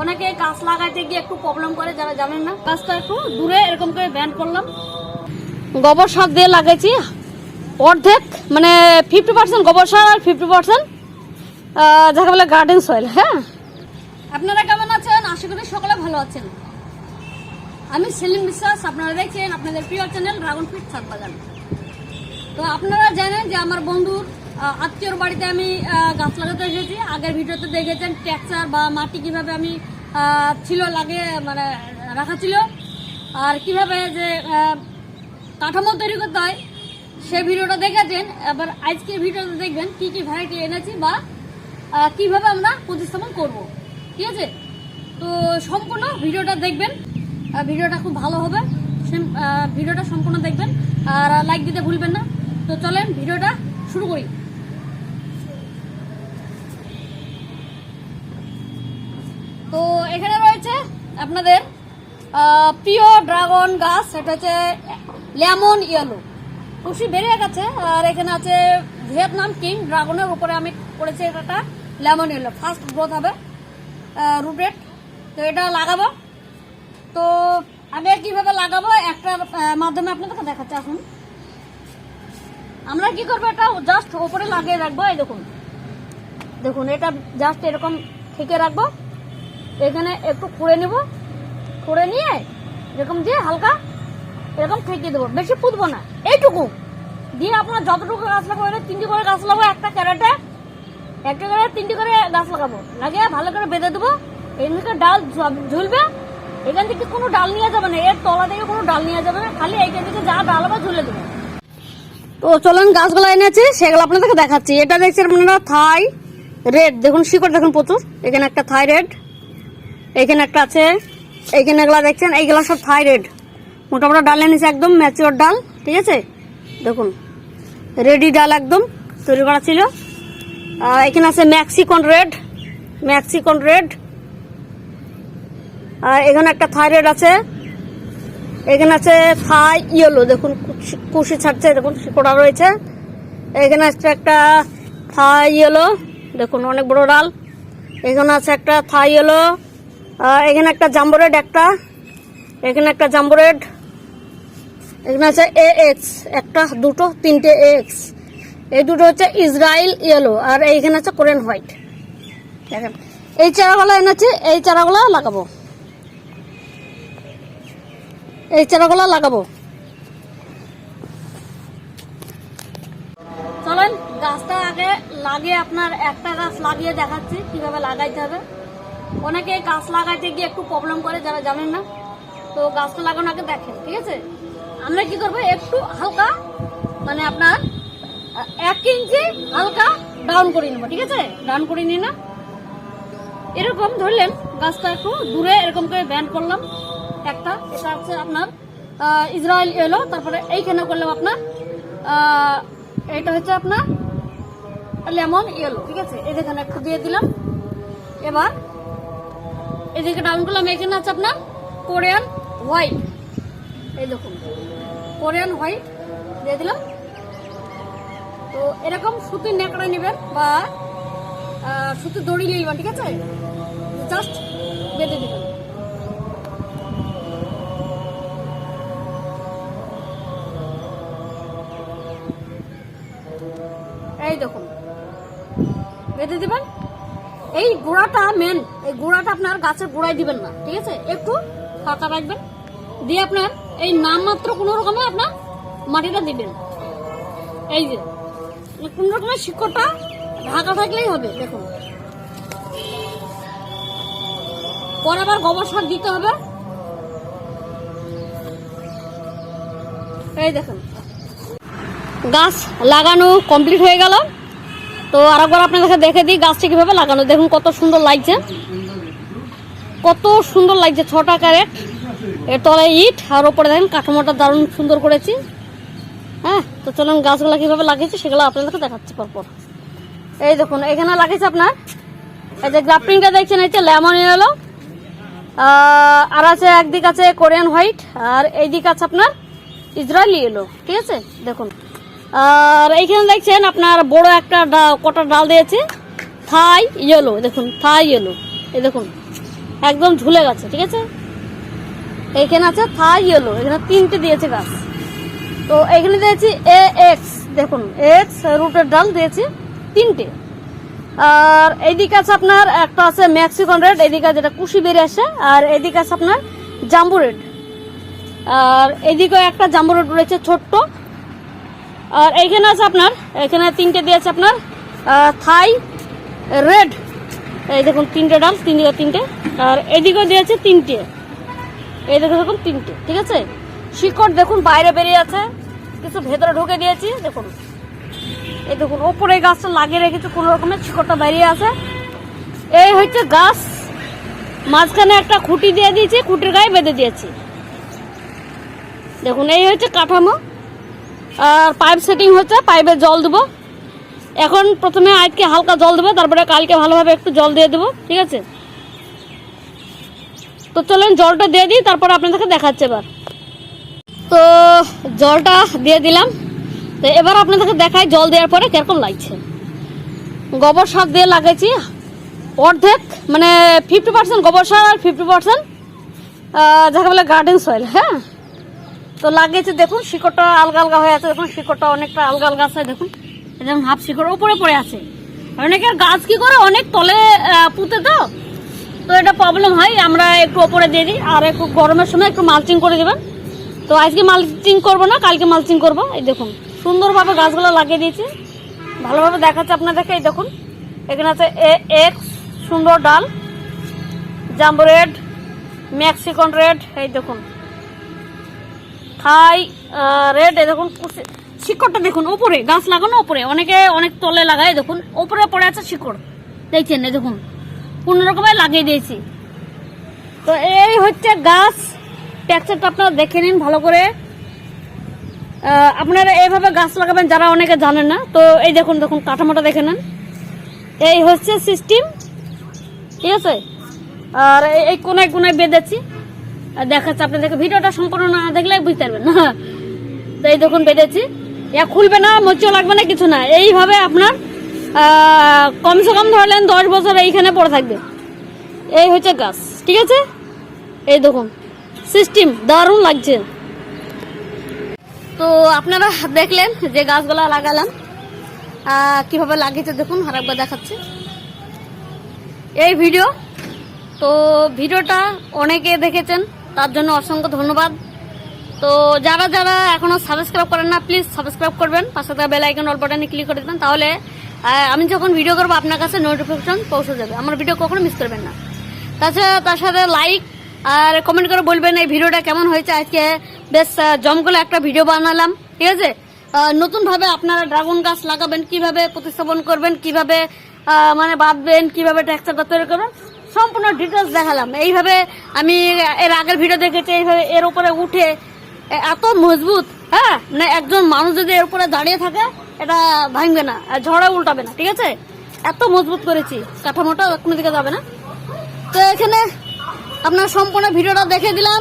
অনেকে গাছ লাগাইতে গিয়ে একটু প্রবলেম করে, যারা জানেন না। গাছটা একটু দূরে এরকম করে ব্যান্ড করলাম। গোবর সার দিয়ে লাগাইছি, অর্ধেক মানে ফিফটি পার্সেন্ট গোবর সার আর ফিফটি পার্সেন্ট যাকে বলে গার্ডেন সয়েল হ্যাঁ? আপনারা কেমন আছেন? আশা করি সকলে ভালো আছেন। আমি সেলিম বিশ্বাস, আপনারা দেখছেন আপনাদের প্রিয় চ্যানেল ড্রাগন ফিট ছাদ বাগান তো আপনারা জানেন যে আমার বন্ধুর আত্মীয়র বাড়িতে আমি গাছ লাগাতে এসেছি। আগের ভিডিওতে দেখেছেন ট্যাক্সার বা মাটি কীভাবে আমি ছিল লাগে মানে রাখা ছিল। আর কীভাবে যে কাঠামো তৈরি করতে হয়, সে ভিডিওটা দেখেছেন। এবার আজকের ভিডিওতে দেখবেন কি কি ভ্যারাইটি এনেছি বা কীভাবে আমরা প্রতিস্থাপন করব। ঠিক আছে? তো সম্পূর্ণ ভিডিওটা দেখবেন। ভিডিওটা খুব ভালো হবে। ভিডিওটা সম্পূর্ণ দেখবেন। আর লাইক দিতে ভুলবেন না। তো চলেন ভিডিওটা শুরু করি তো এখানে রয়েছে আপনাদের প্রিয় ড্রাগন গাছ, এটা হচ্ছে লেমন ইয়েলো খুশি বেড়ে গেছে, আর এখানে আছে ভিয়েতনাম কিং ড্রাগনের উপরে আমি করেছি এটা লেমন ইয়েলো ফার্স্ট গ্রোথ হবে রুটেড তো এটা লাগাবো। তো আগে কীভাবে লাগাবো, একটা মাধ্যমে আপনাদেরকে দেখাচ্ছি, আসুন। আমরা কি করব, এটা জাস্ট ওপরে লাগিয়ে রাখব, এই দেখুন। দেখুন, এটা জাস্ট এরকম থেকে রাখব। এখানে একটু খুঁড়ে নেব। খুঁড়ে নিয়ে এরকম দিয়ে হালকা এরকম ঠেকে দেবো। বেশি পুঁতবো না। এইটুকু। দিয়ে আপনার যতটুকু গাছ লাগাবো এটা তিনটি করে গাছ লাগাবো, একটা ক্যারেটে। একটা করে তিনটি করে গাছ লাগাবো। লাগিয়ে ভালো করে বেঁধে দেবো। এখান থেকে ডাল ঝুলবে। এখান থেকে কোনো ডাল নিয়ে যাবে না। এর তলা থেকে কোনো ডাল নিয়ে যাবে না। খালি এইখান থেকে যা ডাল হবে ঝুলে দেবে। তো চলুন গাছগুলো এনেছি সেগুলো আপনাদেরকে দেখাচ্ছি। এটা দেখছেন আপনারা থাই রেড। দেখুন, শিকড় দেখুন প্রচুর। এখানে একটা থাই রেড। এখানে একটা আছে এইখানে এগুলা দেখছেন, এইগুলা সব থাই রেড মোটা মোটা ডাল এনেছে একদম ম্যাচিওর ডাল, ঠিক আছে? দেখুন রেডি ডাল একদম তৈরি করা ছিল। এখানে আছে ম্যাক্সিকন রেড ম্যাক্সিকন রেড আর এখানে একটা থাইরয়েড আছে। এখানে আছে থাই ইয়েলো দেখুন কুশি ছাড়ছে, দেখুন শিকড়া রয়েছে। এখানে আছে একটা থাই ইয়েলো দেখুন, অনেক বড় ডাল। এখানে আছে একটা থাই ইয়েলো এখানে একটা জাম্বোরেড একটা, এখানে একটা জাম্বোরেড এখানে আছে এ এক্স একটা, দুটো, তিনটে এ এক্স এই দুটো হচ্ছে ইসরায়েল ইয়েলো আর এইখানে আছে কোরিয়ান হোয়াইট। দেখেন, এই চারাগুলো এনেছি এই চারাগুলো লাগাবো। এই চারাগুলো লাগাবো। চলেন, গাছটা আগে লাগিয়ে আপনার একটা গাছ লাগিয়ে দেখাচ্ছি, কীভাবে লাগাইতে হবে। অনেকে গাছ লাগাইতে গিয়ে একটু প্রবলেম করে, যারা জানেন না। তো গাছটা লাগানো আগে দেখেন, ঠিক আছে? আমরা কি করব, একটু হালকা মানে আপনার এক ইঞ্চি হালকা ডাউন করে নেব, ঠিক আছে? ডাউন করে নিয়ে না? এরকম ধরলেন, গাছটা একটু দূরে এরকম করে ব্যান্ড করলাম। একটা, এটা হচ্ছে আপনার ইসরায়েল এলো, তারপরে এইখানে করলাম আপনার এটা হচ্ছে আপনার লেমন ইয়েলো ঠিক আছে? এই যেখানে একটু দিয়ে দিলাম। এবার এদিকে ডাউন করলাম এখানে আছে আপনার কোরিয়ান হোয়াইট। এই দেখুন, কোরিয়ান হোয়াইট দিয়ে দিলাম। তো এরকম সুতির নেকড়া নেবেন বা সুতির দড়ি নিয়ে নেবেন, ঠিক আছে? জাস্ট বেঁধে দিবেন। এই দেখুন, বেঁধে দিবেন। এই গোড়াটা মেন এই গোড়াটা আপনার গাছের গোড়ায় দিবেন না, ঠিক আছে? একটু ফাঁকা রাখবেন। দিয়ে আপনার এই নামমাত্র কোনো রকমে আপনার মাটিটা দিবেন। এই যে কোন রকমের শিকড়টা ঢাকা থাকলেই হবে, দেখুন। পরে আবার গোবর সার দিতে হবে। এই দেখুন। গাছ লাগানো কমপ্লিট হয়ে গেল। তো আর আরেকবার আপনাদেরকে দেখে দিই গাছটা কীভাবে লাগানো। দেখুন কত সুন্দর লাগছে। কত সুন্দর লাগছে, ছটা ক্যারেট। এর তলায় ইট, আর ওপরে দেখেন কাঠামোটা দারুণ সুন্দর করেছি। হ্যাঁ তো চলুন গাছগুলো কীভাবে লাগিয়েছি সেগুলো আপনাদেরকে দেখাচ্ছি পরপর। এই দেখুন, এখানে লাগিয়েছে আপনার, এই যে গ্রাফটিংটা দেখছেন, এই যে লেমন এলো আর আছে একদিক আছে কোরিয়ান হোয়াইট, আর এই দিক আছে আপনার ইসরায়েলি এলো ঠিক আছে? দেখুন। আর এইখানে দেখছেন আপনার বড় একটা কটা ডাল দিয়েছে। থাই ইয়েলো দেখুন, থাই ইয়েলো এই দেখুন, একদম ঝুলে গেছে, ঠিক আছে? এইখানে আছে থাই ইয়েলো এখানে তিনটে দিয়েছে গাছ। তো এখানে দিয়েছি এ এক্স, দেখুন, এক্স, রুটের ডাল দিয়েছি তিনটে। আর এইদিকে আছে আপনার, একটা আছে ম্যাক্সিকন রেড এদিকে যেটা কুশি বেরিয়ে আসে, আর এদিকে আছে আপনার জাম্বু রেড। আর এদিকে একটা জাম্বু রেড রয়েছে ছোট্ট আর এইখানে আছে আপনার, এখানে তিনটে দিয়েছে আপনার থাই, রেড, এই দেখুন তিনটে ডাল তিন দিকে তিনটে, আর এদিকেও দিয়েছে তিনটে। এই দেখুন দেখুন তিনটে, ঠিক আছে? শিকড় দেখুন বাইরে বেরিয়ে আছে, কিছু ভেতরে ঢুকে দিয়েছি, দেখুন। এই দেখুন, ওপরে গাছটা লাগিয়ে রেখেছি, কোনো রকমের শিকড়টা বেরিয়ে আছে। এই হচ্ছে গাছ, মাঝখানে একটা খুঁটি দিয়ে দিয়েছি, খুঁটির গায়ে বেঁধে দিয়েছি। দেখুন, এই হচ্ছে কাঠামো। আর পাইপ সেটিং হচ্ছে, পাইপে জল দেবো। এখন প্রথমে আজকে হালকা জল দেবো, তারপরে কালকে ভালোভাবে একটু জল দিয়ে দেবো, ঠিক আছে? তো চলেন, জলটা দিয়ে দিই, তারপর আপনাদেরকে দেখাচ্ছে এবার। তো জলটা দিয়ে দিলাম। তো এবার আপনাদেরকে দেখাই জল দেওয়ার পরে কীরকম লাগছে। গোবর সার দিয়ে লাগাইছি, অর্ধেক মানে ফিফটি পার্সেন্ট গোবর সার আর ফিফটি পার্সেন্ট যাকে বলে গার্ডেন সয়েল হ্যাঁ? তো লাগিয়েছে, দেখুন, শিকড়টা আলগা আলগা হয়ে আছে, দেখুন, শিকড়টা অনেকটা আলগা আলগা আছে, দেখুন যেমন হাফ শিকড় উপরে পড়ে আছে। অনেকের গাছ কি করে, অনেক তলে পুঁতে তো তো এটা প্রবলেম হয়, আমরা একটু ওপরে দিয়ে দিই, আর একটু গরমের সময় একটু মালচিং করে দেবেন। তো আজকে মালচিং করব না, কালকে মালচিং করব। এই দেখুন, সুন্দরভাবে গাছগুলো লাগিয়ে দিয়েছি। ভালোভাবে দেখাচ্ছে আপনাদেরকে, এই দেখুন, এখানে আছে এ, এক্স, সুন্দর ডাল, জাম্বো রেড মেক্সিকন রেড, এই দেখুন। থাই রেড দেখুন শিকড়টা দেখুন, উপরে, গাছ লাগানো উপরে। অনেকে অনেক তলে লাগায়, দেখুন, উপরে পড়ে আছে শিকড়। দেখছেন দেখুন কোনো রকমে লাগিয়ে দিয়েছি। তো এই হচ্ছে গাছ। টেক্সচারটা আপনারা দেখে নিন ভালো করে। আপনারা এইভাবে গাছ লাগাবেন, যারা অনেকে জানেন না, তো এই দেখুন দেখুন, কাঠামোটা দেখে নেন। এই হচ্ছে সিস্টেম ঠিক আছে? আর এই কোনায় কোনায় বেঁধেছি। দেখাচ্ছে আপনাদেরকে, ভিডিওটা সম্পূর্ণ না দেখলে বুঝতে পারবেন না। তো এই দেখুন বেঁধেছি। ইয়া খুলবে না মোচও লাগবে না, কিছু না। এইভাবে আপনার কমসে কম ধরলেন দশ বছর এইখানে পড়ে থাকবে। এই হচ্ছে গাছ, ঠিক আছে? এই দেখুন সিস্টেম দারুণ লাগছে। তো আপনারা দেখলেন যে গাছগুলা লাগালাম। কীভাবে লাগিয়েছে দেখুন আরেকবার দেখাচ্ছে। এই ভিডিও তো ভিডিওটা অনেকে দেখেছেন। তার জন্য অসংখ্য ধন্যবাদ। তো যারা যারা এখনও সাবস্ক্রাইব করেন না প্লিজ সাবস্ক্রাইব করবেন। পাশে থাকা বেল আইকন অল বাটনে ক্লিক করে দেবেন। তাহলে আমি যখন ভিডিও করব, আপনার কাছে নোটিফিকেশন পৌঁছে যাবে। আমার ভিডিও কখনো মিস করবেন না। তাছাড়া, তার সাথে লাইক আর কমেন্ট করে বলবেন এই ভিডিওটা কেমন হয়েছে। আজকে বেশ জমগুলো একটা ভিডিও বানালাম। ঠিক আছে? নতুনভাবে আপনারা ড্রাগন গাছ লাগাবেন, কীভাবে প্রতিস্থাপন করবেন, কীভাবে মানে বাঁধবেন, কীভাবে টেক্সচারটা তৈরি করবেন সম্পূর্ণ ডিটেলস দেখালাম। এইভাবে আমি এর আগের ভিডিও দেখেছি, এইভাবে এর উপরে উঠে এত মজবুত হ্যাঁ? মানে একজন মানুষ যদি এর উপরে দাঁড়িয়ে থাকে, এটা ভাঙবে না ঝড়ে উল্টাবে না, ঠিক আছে? এত মজবুত করেছি, কাঠামোটা কোনো দিকে যাবে না। তো এখানে আপনার সম্পূর্ণ ভিডিওটা দেখে দিলাম।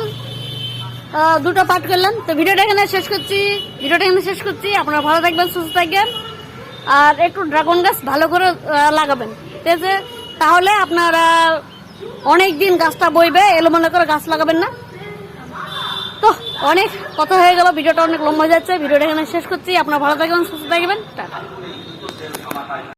দুটো পার্ট করলাম। তো ভিডিওটা এখানে শেষ করছি। ভিডিওটা এখানে শেষ করছি। আপনারা ভালো থাকবেন, সুস্থ থাকবেন। আর একটু ড্রাগন গাছ ভালো করে লাগাবেন, ঠিক আছে? তাহলে আপনারা অনেক দিন গাছটা বইবে, এলোমেলো করে গাছ লাগাবেন না? তো, অনেক কথা হয়ে গেল, ভিডিওটা অনেক লম্বা যাচ্ছে, ভিডিওটা এখানে শেষ করছি, আপনার ভালো থাকবেন, সুস্থ থাকবেন, টাটা।